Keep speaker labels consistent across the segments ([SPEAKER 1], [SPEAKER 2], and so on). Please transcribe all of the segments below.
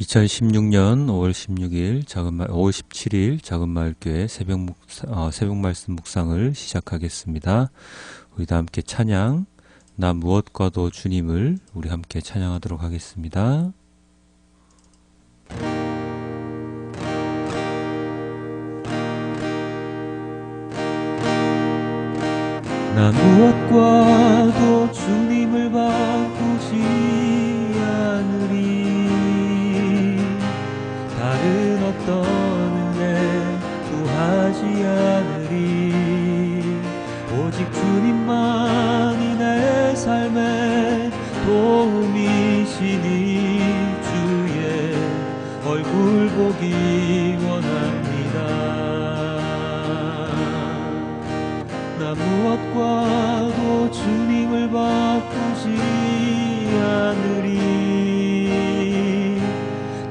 [SPEAKER 1] 2016년 5월 16일 작은 말 5월 17일 작은 마을교회 새벽 묵 어, 새벽 말씀 묵상을 시작하겠습니다. 우리 다 함께 찬양 나 무엇과도 주님을 우리 함께 찬양하도록 하겠습니다. 나 무엇과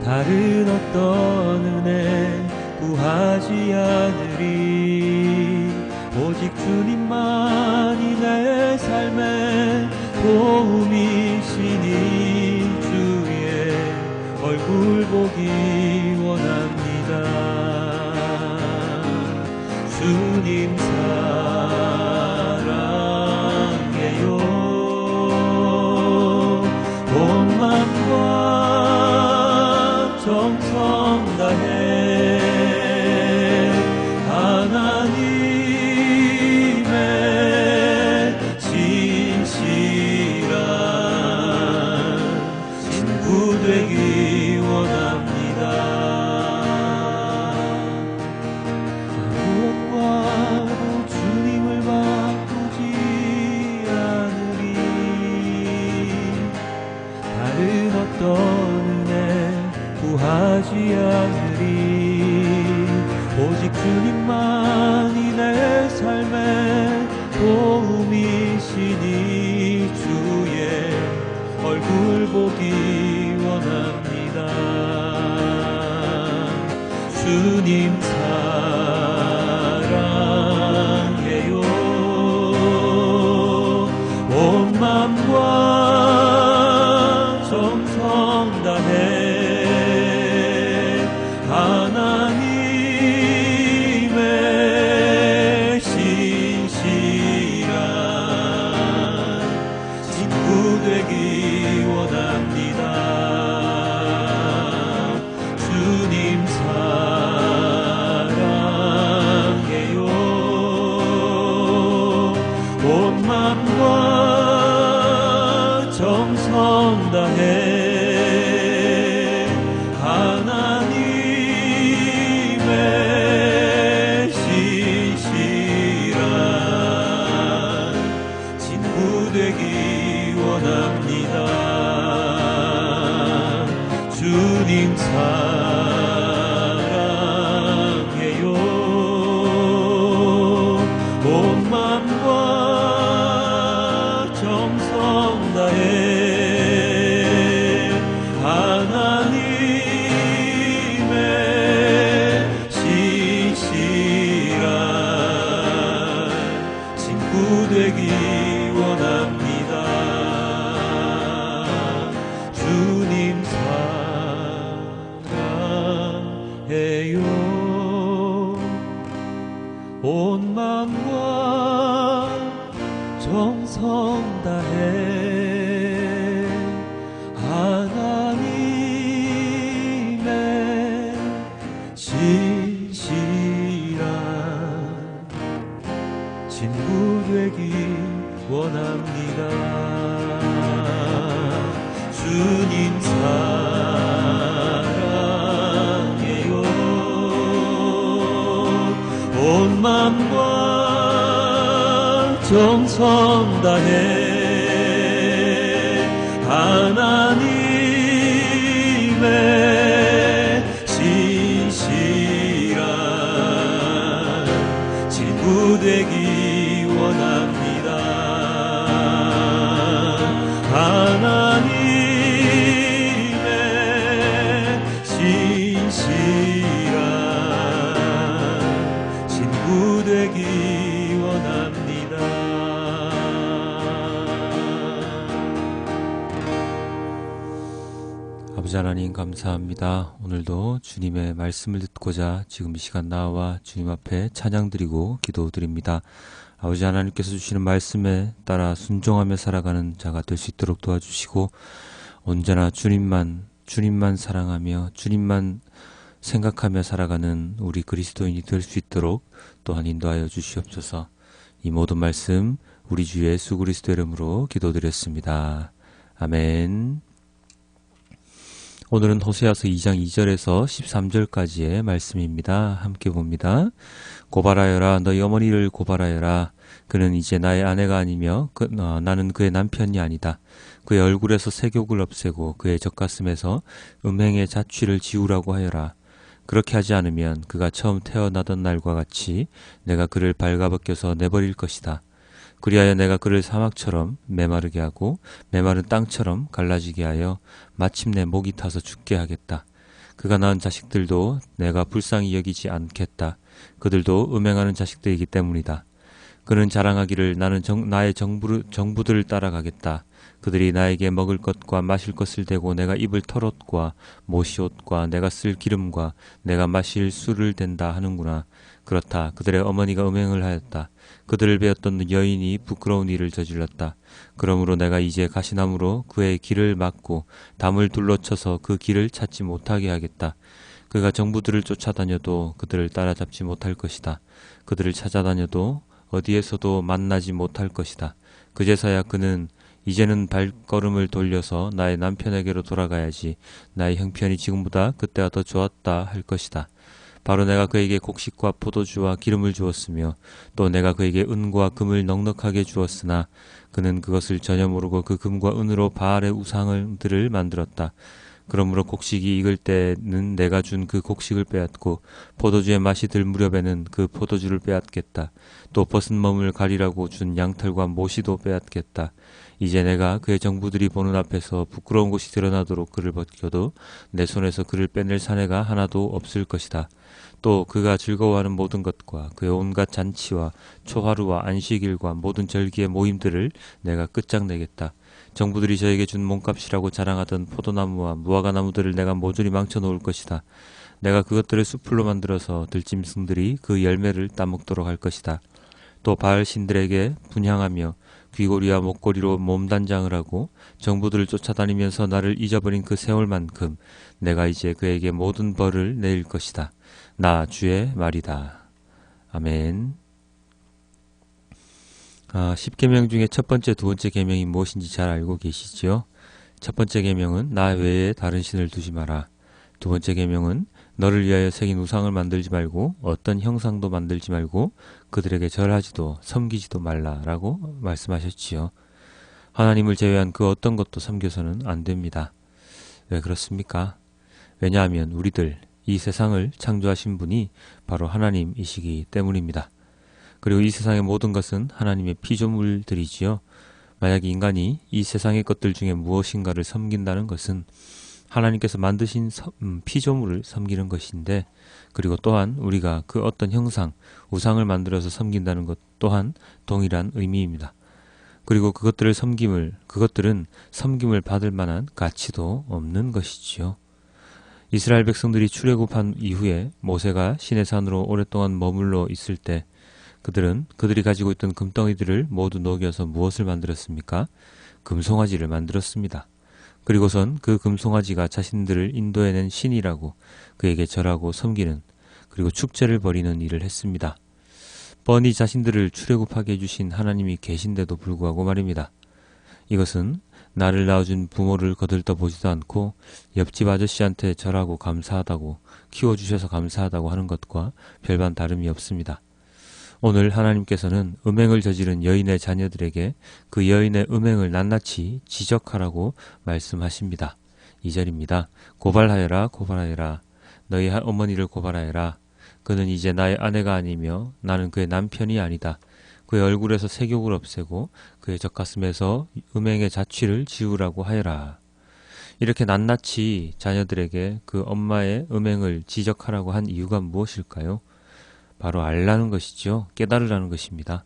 [SPEAKER 1] 다른 어떤 은혜 구하지 않으리. 오직 주님만이 내 삶의 도움이 정성 다해 않으리 오직 주님만이 내 삶의 도움이시니 주의 얼굴 보기 원합니다. 주님 다 친구 되기 원합니다. 주님 사랑해요. 온 맘과 정성 다해 하나님의 신실한 친구 되기 아버지 하나님 감사합니다. 오늘도 주님의 말씀을 듣고자 지금 이 시간 나와 주님 앞에 찬양드리고 기도드립니다. 아버지 하나님께서 주시는 말씀에 따라 순종하며 살아가는 자가 될 수 있도록 도와주시고 언제나 주님만 주님만 사랑하며 주님만 생각하며 살아가는 우리 그리스도인이 될 수 있도록 또한 인도하여 주시옵소서. 이 모든 말씀 우리 주 예수 그리스도 이름으로 기도드렸습니다. 아멘. 오늘은 호세아서 2장 2절에서 13절까지의 말씀입니다. 함께 봅니다. 고발하여라 너희 어머니를 고발하여라 그는 이제 나의 아내가 아니며 그, 어, 나는 그의 남편이 아니다. 그의 얼굴에서 색욕을 없애고 그의 젖가슴에서 음행의 자취를 지우라고 하여라. 그렇게 하지 않으면 그가 처음 태어나던 날과 같이 내가 그를 발가벗겨서 내버릴 것이다. 그리하여 내가 그를 사막처럼 메마르게 하고 메마른 땅처럼 갈라지게 하여 마침내 목이 타서 죽게 하겠다. 그가 낳은 자식들도 내가 불쌍히 여기지 않겠다. 그들도 음행하는 자식들이기 때문이다. 그는 자랑하기를 나는 정, 나의 정부, 정부들을 따라가겠다. 그들이 나에게 먹을 것과 마실 것을 대고 내가 입을 털옷과 모시옷과 내가 쓸 기름과 내가 마실 술을 댄다 하는구나. 그렇다. 그들의 어머니가 음행을 하였다. 그들을 베었던 여인이 부끄러운 일을 저질렀다. 그러므로 내가 이제 가시나무로 그의 길을 막고 담을 둘러쳐서 그 길을 찾지 못하게 하겠다. 그가 정부들을 쫓아다녀도 그들을 따라잡지 못할 것이다. 그들을 찾아다녀도 어디에서도 만나지 못할 것이다. 그제서야 그는 이제는 발걸음을 돌려서 나의 남편에게로 돌아가야지 나의 형편이 지금보다 그때가 더 좋았다 할 것이다. 바로 내가 그에게 곡식과 포도주와 기름을 주었으며 또 내가 그에게 은과 금을 넉넉하게 주었으나 그는 그것을 전혀 모르고 그 금과 은으로 바알의 우상들을 만들었다. 그러므로 곡식이 익을 때는 내가 준 그 곡식을 빼앗고 포도주의 맛이 들 무렵에는 그 포도주를 빼앗겠다. 또 벗은 몸을 가리라고 준 양털과 모시도 빼앗겠다. 이제 내가 그의 정부들이 보는 앞에서 부끄러운 곳이 드러나도록 그를 벗겨도 내 손에서 그를 빼낼 사내가 하나도 없을 것이다. 또 그가 즐거워하는 모든 것과 그의 온갖 잔치와 초하루와 안식일과 모든 절기의 모임들을 내가 끝장내겠다. 정부들이 저에게 준 몸값이라고 자랑하던 포도나무와 무화과 나무들을 내가 모조리 망쳐 놓을 것이다. 내가 그것들을 숲풀로 만들어서 들짐승들이 그 열매를 따먹도록 할 것이다. 또 바알 신들에게 분향하며 귀고리와 목걸이로 몸단장을 하고 정부들을 쫓아다니면서 나를 잊어버린 그 세월만큼 내가 이제 그에게 모든 벌을 내릴 것이다. 나 주의 말이다. 아멘. 아, 10계명 중에 첫 번째, 두 번째 계명이 무엇인지 잘 알고 계시지요? 첫 번째 계명은 나 외에 다른 신을 두지 마라. 두 번째 계명은 너를 위하여 새긴 우상을 만들지 말고 어떤 형상도 만들지 말고 그들에게 절하지도 섬기지도 말라라고 말씀하셨지요. 하나님을 제외한 그 어떤 것도 섬겨서는 안 됩니다. 왜 그렇습니까? 왜냐하면 우리들 이 세상을 창조하신 분이 바로 하나님이시기 때문입니다. 그리고 이 세상의 모든 것은 하나님의 피조물들이지요. 만약 인간이 이 세상의 것들 중에 무엇인가를 섬긴다는 것은 하나님께서 만드신 음, 피조물을 섬기는 것인데 그리고 또한 우리가 그 어떤 형상, 우상을 만들어서 섬긴다는 것 또한 동일한 의미입니다. 그리고 그것들을 섬김을 그것들은 섬김을 받을 만한 가치도 없는 것이지요. 이스라엘 백성들이 출애굽한 이후에 모세가 시내산으로 오랫동안 머물러 있을 때 그들은 그들이 가지고 있던 금덩이들을 모두 녹여서 무엇을 만들었습니까? 금송아지를 만들었습니다. 그리고선 그 금송아지가 자신들을 인도해낸 신이라고 그에게 절하고 섬기는 그리고 축제를 벌이는 일을 했습니다. 뻔히 자신들을 출애굽하게 해주신 하나님이 계신데도 불구하고 말입니다. 이것은 나를 낳아준 부모를 거들떠 보지도 않고 옆집 아저씨한테 절하고 감사하다고 키워주셔서 감사하다고 하는 것과 별반 다름이 없습니다. 오늘 하나님께서는 음행을 저지른 여인의 자녀들에게 그 여인의 음행을 낱낱이 지적하라고 말씀하십니다. 2절입니다. 고발하여라 고발하여라 너희 어머니를 고발하여라 그는 이제 나의 아내가 아니며 나는 그의 남편이 아니다. 그의 얼굴에서 색욕을 없애고 그의 젖가슴에서 음행의 자취를 지우라고 하여라. 이렇게 낱낱이 자녀들에게 그 엄마의 음행을 지적하라고 한 이유가 무엇일까요? 바로 알라는 것이죠. 깨달으라는 것입니다.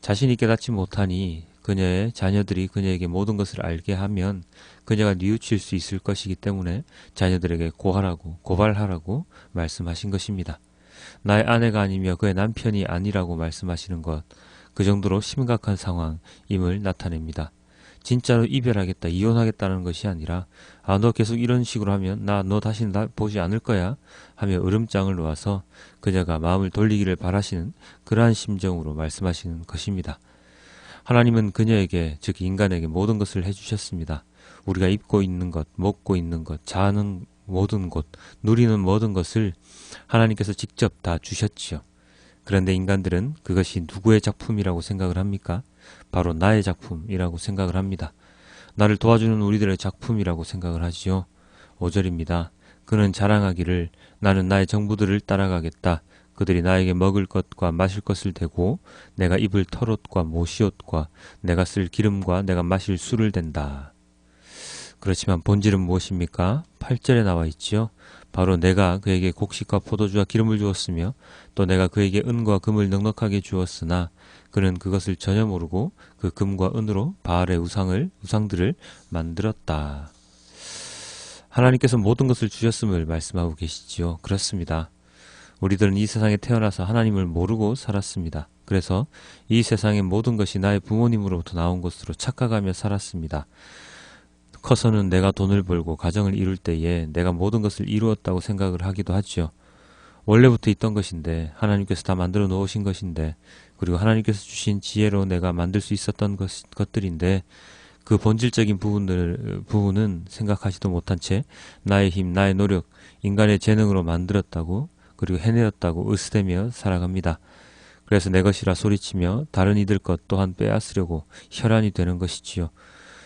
[SPEAKER 1] 자신이 깨닫지 못하니 그녀의 자녀들이 그녀에게 모든 것을 알게 하면 그녀가 뉘우칠 수 있을 것이기 때문에 자녀들에게 고하라고 고발하라고 말씀하신 것입니다. 나의 아내가 아니며 그의 남편이 아니라고 말씀하시는 것, 그 정도로 심각한 상황임을 나타냅니다. 진짜로 이별하겠다, 이혼하겠다는 것이 아니라, 아, 너 계속 이런 식으로 하면 나 너 다시 나 보지 않을 거야 하며 으름장을 놓아서 그녀가 마음을 돌리기를 바라시는 그러한 심정으로 말씀하시는 것입니다. 하나님은 그녀에게, 즉 인간에게 모든 것을 해주셨습니다. 우리가 입고 있는 것, 먹고 있는 것, 자는 모든 곳, 누리는 모든 것을 하나님께서 직접 다 주셨지요. 그런데 인간들은 그것이 누구의 작품이라고 생각을 합니까? 바로 나의 작품이라고 생각을 합니다. 나를 도와주는 우리들의 작품이라고 생각을 하지요. 5절입니다. 그는 자랑하기를 나는 나의 정부들을 따라가겠다. 그들이 나에게 먹을 것과 마실 것을 대고 내가 입을 털옷과 모시옷과 내가 쓸 기름과 내가 마실 술을 댄다. 그렇지만 본질은 무엇입니까? 8절에 나와 있지요. 바로 내가 그에게 곡식과 포도주와 기름을 주었으며 또 내가 그에게 은과 금을 넉넉하게 주었으나 그는 그것을 전혀 모르고 그 금과 은으로 바알의 우상을 우상들을 만들었다. 하나님께서 모든 것을 주셨음을 말씀하고 계시지요. 그렇습니다. 우리들은 이 세상에 태어나서 하나님을 모르고 살았습니다. 그래서 이 세상의 모든 것이 나의 부모님으로부터 나온 것으로 착각하며 살았습니다. 커서는 내가 돈을 벌고 가정을 이룰 때에 내가 모든 것을 이루었다고 생각을 하기도 하지요. 원래부터 있던 것인데 하나님께서 다 만들어 놓으신 것인데 그리고 하나님께서 주신 지혜로 내가 만들 수 있었던 것, 것들인데 그 본질적인 부분들 부분은 생각하지도 못한 채 나의 힘, 나의 노력, 인간의 재능으로 만들었다고 그리고 해내었다고 으스대며 살아갑니다. 그래서 내 것이라 소리치며 다른 이들 것 또한 빼앗으려고 혈안이 되는 것이지요.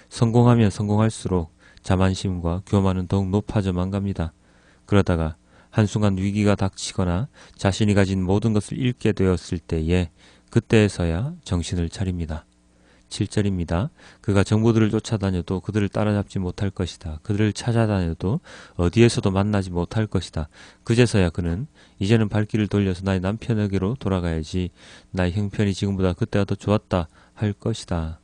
[SPEAKER 1] 성공하면 성공할수록 자만심과 교만은 더욱 높아져만 갑니다. 그러다가 한순간 위기가 닥치거나 자신이 가진 모든 것을 잃게 되었을 때에 그때에서야 정신을 차립니다. 7절입니다. 그가 정보들을 쫓아다녀도 그들을 따라잡지 못할 것이다. 그들을 찾아다녀도 어디에서도 만나지 못할 것이다. 그제서야 그는 이제는 발길을 돌려서 나의 남편에게로 돌아가야지. 나의 형편이 지금보다 그때가 더 좋았다 할 것이다.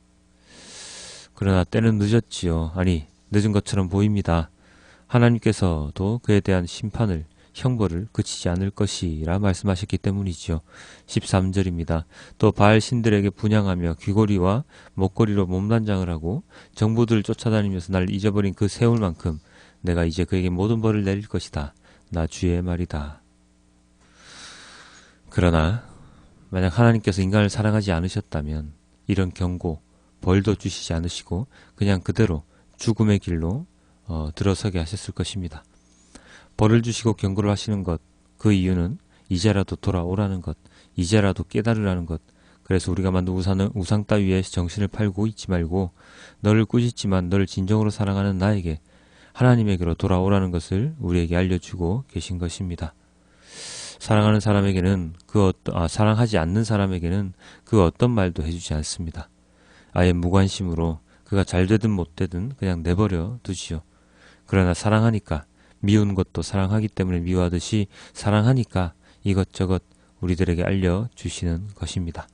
[SPEAKER 1] 그러나 때는 늦었지요. 아니, 늦은 것처럼 보입니다. 하나님께서도 그에 대한 심판을 형벌을 그치지 않을 것이라 말씀하셨기 때문이지요. 13절입니다. 또 바알 신들에게 분양하며 귀고리와 목걸이로 몸단장을 하고 정부들을 쫓아다니면서 날 잊어버린 그 세월만큼 내가 이제 그에게 모든 벌을 내릴 것이다. 나 주의 말이다. 그러나 만약 하나님께서 인간을 사랑하지 않으셨다면 이런 경고, 벌도 주시지 않으시고 그냥 그대로 죽음의 길로 어, 들어서게 하셨을 것입니다. 벌을 주시고 경고를 하시는 것, 그 이유는 이제라도 돌아오라는 것, 이제라도 깨달으라는 것. 그래서 우리가 만든 우상은 우상 따위에 정신을 팔고 있지 말고 너를 꾸짖지만 너를 진정으로 사랑하는 나에게 하나님에게로 돌아오라는 것을 우리에게 알려주고 계신 것입니다. 사랑하는 사람에게는 그 어떤 아, 사랑하지 않는 사람에게는 그 어떤 말도 해주지 않습니다. 아예 무관심으로 그가 잘 되든 못 되든 그냥 내버려 두지요. 그러나 사랑하니까 미운 것도 사랑하기 때문에 미워하듯이 사랑하니까 이것저것 우리들에게 알려주시는 것입니다.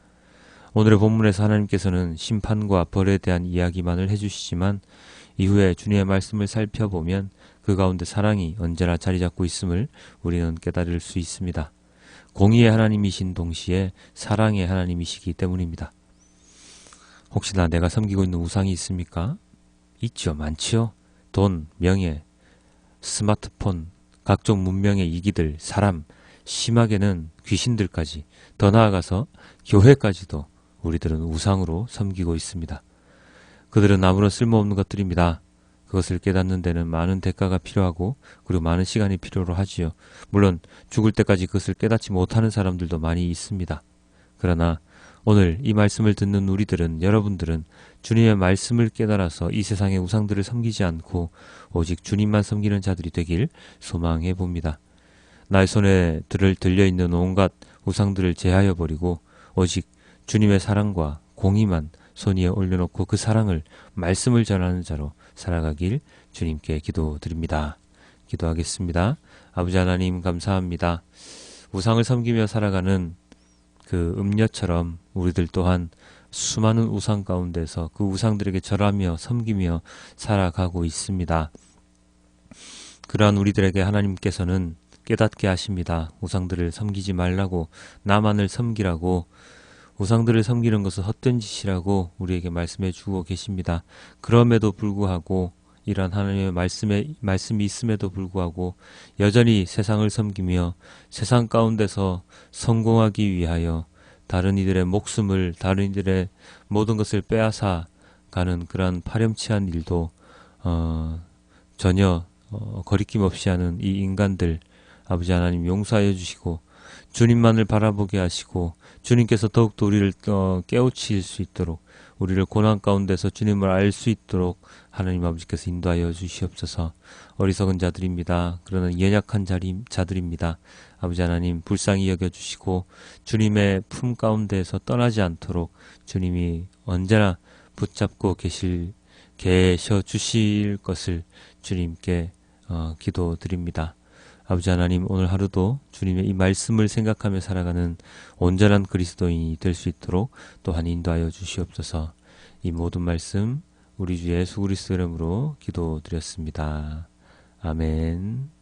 [SPEAKER 1] 오늘의 본문에서 하나님께서는 심판과 벌에 대한 이야기만을 해주시지만 이후에 주님의 말씀을 살펴보면 그 가운데 사랑이 언제나 자리 잡고 있음을 우리는 깨달을 수 있습니다. 공의의 하나님이신 동시에 사랑의 하나님이시기 때문입니다. 혹시나 내가 섬기고 있는 우상이 있습니까? 있죠. 많지요. 돈, 명예, 스마트폰, 각종 문명의 이기들, 사람, 심하게는 귀신들까지, 더 나아가서 교회까지도 우리들은 우상으로 섬기고 있습니다. 그들은 아무런 쓸모없는 것들입니다. 그것을 깨닫는 데는 많은 대가가 필요하고 그리고 많은 시간이 필요로 하지요. 물론 죽을 때까지 그것을 깨닫지 못하는 사람들도 많이 있습니다. 그러나 오늘 이 말씀을 듣는 우리들은 여러분들은 주님의 말씀을 깨달아서 이 세상의 우상들을 섬기지 않고 오직 주님만 섬기는 자들이 되길 소망해 봅니다. 나의 손에 들을 들려 있는 온갖 우상들을 제하여 버리고 오직 주님의 사랑과 공의만 손 위에 올려놓고 그 사랑을 말씀을 전하는 자로 살아가길 주님께 기도드립니다. 기도하겠습니다. 아버지 하나님 감사합니다. 우상을 섬기며 살아가는 그 음녀처럼 우리들 또한 수많은 우상 가운데서 그 우상들에게 절하며 섬기며 살아가고 있습니다. 그러한 우리들에게 하나님께서는 깨닫게 하십니다. 우상들을 섬기지 말라고 나만을 섬기라고 우상들을 섬기는 것은 헛된 짓이라고 우리에게 말씀해 주고 계십니다. 그럼에도 불구하고 이러한 하나님의 말씀에 말씀이 있음에도 불구하고 여전히 세상을 섬기며 세상 가운데서 성공하기 위하여 다른 이들의 목숨을 다른 이들의 모든 것을 빼앗아 가는 그러한 파렴치한 일도 어, 전혀 어, 거리낌 없이 하는 이 인간들 아버지 하나님 용서하여 주시고 주님만을 바라보게 하시고 주님께서 더욱더 우리를 어, 깨우칠 수 있도록 우리를 고난 가운데서 주님을 알 수 있도록 하나님 아버지께서 인도하여 주시옵소서 어리석은 자들입니다. 그러나 연약한 자리, 자들입니다. 아버지 하나님 불쌍히 여겨 주시고 주님의 품 가운데에서 떠나지 않도록 주님이 언제나 붙잡고 계실 계셔 주실 것을 주님께 어, 기도드립니다. 아버지 하나님 오늘 하루도 주님의 이 말씀을 생각하며 살아가는 온전한 그리스도인이 될 수 있도록 또한 인도하여 주시옵소서. 이 모든 말씀 우리 주 예수 그리스도 이름으로 기도드렸습니다. 아멘.